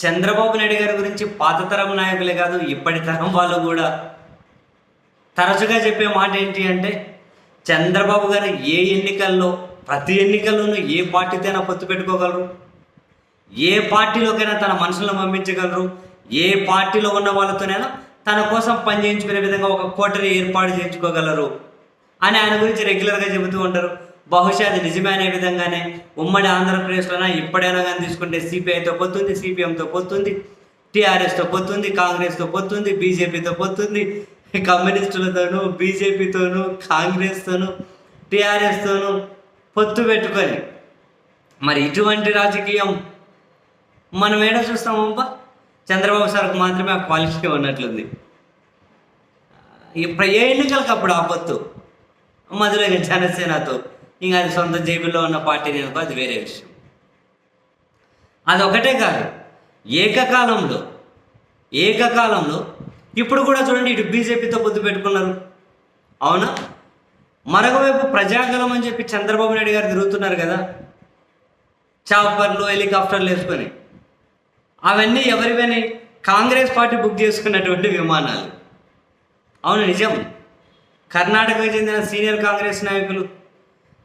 చంద్రబాబు నాయుడు గారి గురించి పాత తరం నాయకులే కాదు ఇప్పటి తరం వాళ్ళు కూడా తరచుగా చెప్పే మాట ఏంటి అంటే చంద్రబాబు గారు ఏ ఎన్నికల్లో ప్రతి ఎన్నికల్లోనూ ఏ పార్టీతోనైనా పొత్తు పెట్టుకోగలరు? ఏ పార్టీలోకైనా తన మనుషులను పంపించగలరు? ఏ పార్టీలో ఉన్న వాళ్ళతోనైనా తన కోసం పని చేయించుకునే విధంగా ఒక కోటరీ ఏర్పాటు చేయించుకోగలరు? అని ఆయన గురించి రెగ్యులర్గా చెబుతూ ఉంటారు. బహుశా అది నిజమైన విధంగానే ఉమ్మడి ఆంధ్రప్రదేశ్లోనే? ఇప్పుడైనా కానీ తీసుకుంటే సిపిఐతో పొత్తుంది సిపిఎంతో పొత్తుంది టీఆర్ఎస్తో పొత్తుంది కాంగ్రెస్తో పొత్తుంది బీజేపీతో పొత్తుంది కమ్యూనిస్టులతోనూ బీజేపీతోనూ కాంగ్రెస్తోనూ టీఆర్ఎస్తోనూ పొత్తు పెట్టుకొని మరి ఇటువంటి రాజకీయం మనం ఏడ చూస్తామబ్బా చంద్రబాబు సార్కు మాత్రమే ఆ క్వాలిటీ ఉన్నట్లుంది. ఇప్పుడు ఏ ఎన్నికలకు అప్పుడు ఆ పొత్తు? మధుర జనసేనతో. ఇంకా అది సొంత జేబుల్లో ఉన్న పార్టీ అనుకో అది వేరే విషయం. అది ఒకటే కాదు ఏకకాలంలో ఏకకాలంలో ఇప్పుడు కూడా చూడండి ఇటు బీజేపీతో పొద్దు పెట్టుకున్నారు. అవునా? మరొక వైపు ప్రజాగలం అని చెప్పి చంద్రబాబు నాయుడు గారు తిరుగుతున్నారు కదా. చాపర్లు హెలికాప్టర్లు వేసుకొని. అవన్నీ ఎవరివని? కాంగ్రెస్ పార్టీ బుక్ చేసుకున్నటువంటి విమానాలు. అవును నిజం? కర్ణాటకకు చెందిన సీనియర్ కాంగ్రెస్ నాయకులు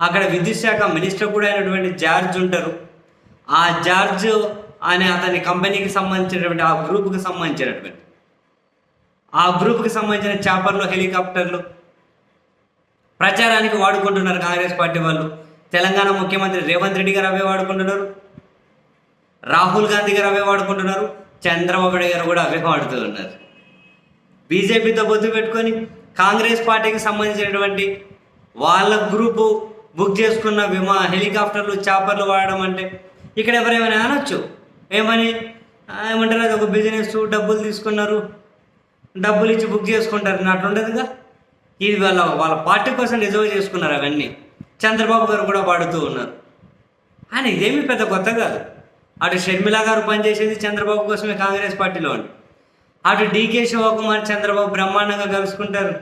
అక్కడ విద్యుత్ శాఖ మినిస్టర్ కూడా అయినటువంటి జార్జ్ ఉంటారు. ఆ జార్జ్ అనే అతని కంపెనీకి సంబంధించినటువంటి ఆ గ్రూప్కి సంబంధించినటువంటి. ఆ గ్రూప్కి సంబంధించిన చాపర్లు హెలికాప్టర్లు ప్రచారానికి వాడుకుంటున్నారు కాంగ్రెస్ పార్టీ వాళ్ళు. తెలంగాణ ముఖ్యమంత్రి రేవంత్ రెడ్డి గారు అవే వాడుకుంటున్నారు. రాహుల్ గాంధీ గారు అవే వాడుకుంటున్నారు. చంద్రబాబు నాయుడు గారు కూడా అవే వాడుతున్నారు. బీజేపీతో బొద్దు పెట్టుకొని కాంగ్రెస్ పార్టీకి సంబంధించినటువంటి వాళ్ళ గ్రూపు బుక్ చేసుకున్న విమా హెలికాప్టర్లు చాపర్లు వాడడం అంటే ఇక్కడ ఎవరేమైనా అనొచ్చు? ఏమని? ఏమంటారు? అది ఒక బిజినెస్ డబ్బులు తీసుకున్నారు. డబ్బులు ఇచ్చి బుక్ చేసుకుంటారు. అట్లుండదుగా ఇది వాళ్ళ వాళ్ళ పార్టీ కోసం రిజర్వ్ చేసుకున్నారు అవన్నీ. చంద్రబాబు గారు కూడా వాడుతూ ఉన్నారు. ఆయన ఇదేమీ పెద్ద కొత్త కాదు. అటు షర్మిల గారు పనిచేసేది చంద్రబాబు కోసమే కాంగ్రెస్ పార్టీలో అటు డీకే శివకుమార్ చంద్రబాబు బ్రహ్మాండంగా కలుసుకుంటారు.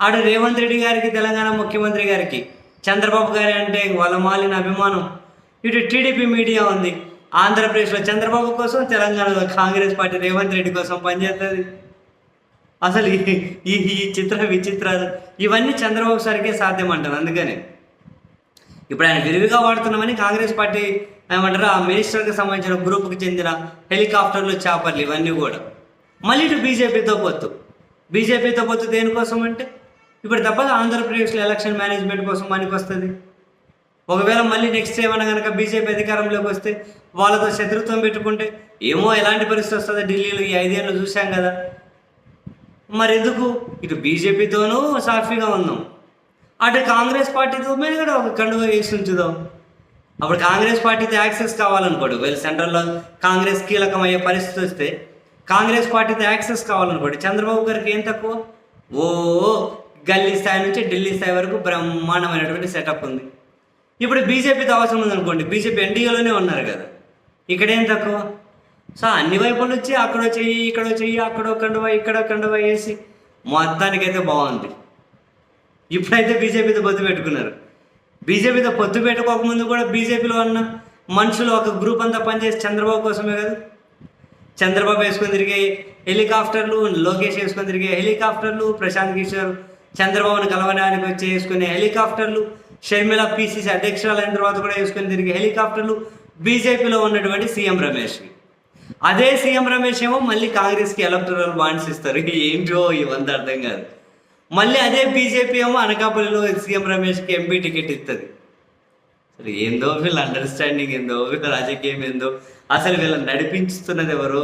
అటు రేవంత్ రెడ్డి గారికి తెలంగాణ ముఖ్యమంత్రి గారికి చంద్రబాబు గారి అంటే వాళ్ళ మాలిన అభిమానం. ఇటు టీడీపీ మీడియా ఉంది. ఆంధ్రప్రదేశ్లో చంద్రబాబు కోసం తెలంగాణలో కాంగ్రెస్ పార్టీ రేవంత్ రెడ్డి కోసం పనిచేస్తుంది. అసలు ఈ ఈ చిత్ర విచిత్రాలు ఇవన్నీ చంద్రబాబు సరికే సాధ్యం అంటారు అందుకని. ఇప్పుడు ఆయన విరివిగా వాడుతున్నామని కాంగ్రెస్ పార్టీ ఏమంటారు ఆ మినిస్టర్కి సంబంధించిన గ్రూప్కి చెందిన హెలికాప్టర్లు చాపర్లు ఇవన్నీ కూడా. మళ్ళీ ఇటు బీజేపీతో పొత్తు. బీజేపీతో పొత్తు దేనికోసం అంటే ఇప్పుడు తప్పదు ఆంధ్రప్రదేశ్లో ఎలక్షన్ మేనేజ్మెంట్ కోసం మనకి వస్తుంది ఒకవేళ మళ్ళీ నెక్స్ట్ ఏమైనా కనుక బీజేపీ అధికారంలోకి వస్తే వాళ్ళతో శత్రుత్వం పెట్టుకుంటే ఏమో ఎలాంటి పరిస్థితి వస్తుందో? ఢిల్లీలో ఈ ఐదేళ్ళు చూశాం కదా. మరి ఎందుకు ఇటు బీజేపీతోనూ సాఫీగా ఉన్నాం. అటు కాంగ్రెస్ పార్టీతో మీద కూడా ఒక కండుగా వేసి ఉంచుదాం. అప్పుడు కాంగ్రెస్ పార్టీతో యాక్సెస్ కావాలనుకోడు. వీళ్ళు సెంట్రల్లో కాంగ్రెస్ కీలకం అయ్యే పరిస్థితి వస్తే కాంగ్రెస్ పార్టీతో యాక్సెస్ కావాలనుకోండి. చంద్రబాబు గారికి ఏం తక్కువ? ఓ గల్లీ స్థాయి నుంచి ఢిల్లీ స్థాయి వరకు బ్రహ్మాండమైనటువంటి సెటప్ ఉంది. ఇప్పుడు బీజేపీతో అవసరం ఉందనుకోండి బీజేపీ ఎన్డీఏలోనే ఉన్నారు కదా. ఇక్కడేం తక్కువ? సో అన్ని వైపుల నుంచి అక్కడ చెయ్యి ఇక్కడ చెయ్యి అక్కడ కండువ ఇక్కడ కండువ వేసి మొత్తానికైతే బాగుంది. ఇప్పుడైతే బీజేపీతో పొత్తు పెట్టుకున్నారు. బీజేపీతో పొత్తు పెట్టుకోకముందు కూడా బీజేపీలో ఉన్న మనుషులు ఒక గ్రూప్ అంతా పనిచేసి చంద్రబాబు కోసమే కదా. చంద్రబాబు వేసుకొని తిరిగే హెలికాప్టర్లు లోకేష్ వేసుకొని తిరిగే హెలికాప్టర్లు ప్రశాంత్ కిషోర్ చంద్రబాబును కలవడానికి వచ్చి వేసుకునే హెలికాప్టర్లు షర్మిల పీసీసీ అధ్యక్షురాలైన తర్వాత కూడా వేసుకొని తిరిగే హెలికాప్టర్లు బీజేపీలో ఉన్నటువంటి సీఎం రమేష్. అదే సీఎం రమేష్ ఏమో మళ్ళీ కాంగ్రెస్కి ఎలక్టరల్ బాండ్స్ ఇస్తారు. ఏంటో ఇవంతా అర్థం కాదు. మళ్ళీ అదే బీజేపీ ఏమో అనకాపల్లిలో సీఎం రమేష్కి ఎంపీ టికెట్ ఇస్తుంది అసలు ఏందో వీళ్ళ అండర్స్టాండింగ్ ఏందో వీళ్ళ రాజకీయం ఏందో అసలు వీళ్ళని నడిపించుతున్నది ఎవరు?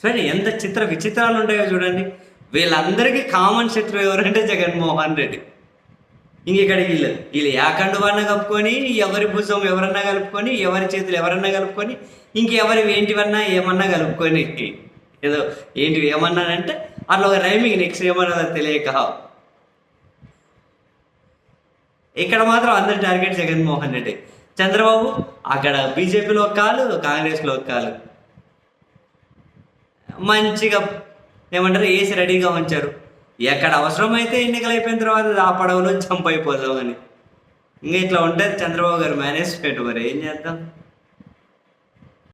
చూడండి ఎంత చిత్ర విచిత్రాలు ఉంటాయో చూడండి. వీళ్ళందరికీ కామన్ శత్రువు ఎవరంటే జగన్మోహన్ రెడ్డి. ఇంక ఇక్కడ వీళ్ళు వీళ్ళు యాకండువన్న కలుపుకొని ఎవరి భుజం ఎవరన్నా కలుపుకొని ఎవరి చేతులు ఎవరన్నా కలుపుకొని ఇంకెవరి ఏంటివన్నా ఏమన్నా కలుపుకొని. ఏదో ఏంటివి ఏమన్నానంటే అట్లా ఒక రైమింగ్ నెక్స్ట్ ఏమన్నా తెలియక. ఇక్కడ మాత్రం అందరి టార్గెట్ జగన్మోహన్ రెడ్డి. చంద్రబాబు అక్కడ బీజేపీలో ఒక కాలు కాంగ్రెస్లో ఒక కాలు. మంచిగా ఏమంటారు? వేసి రెడీగా ఉంచారు. ఎక్కడ అవసరమైతే ఎన్నికలు అయిపోయిన తర్వాత ఆ పడవలో జంప్ అని. ఇంకా ఇట్లా ఉంటుంది చంద్రబాబు గారు మేనేజ్మెంట్. మరి ఏం చేద్దాం?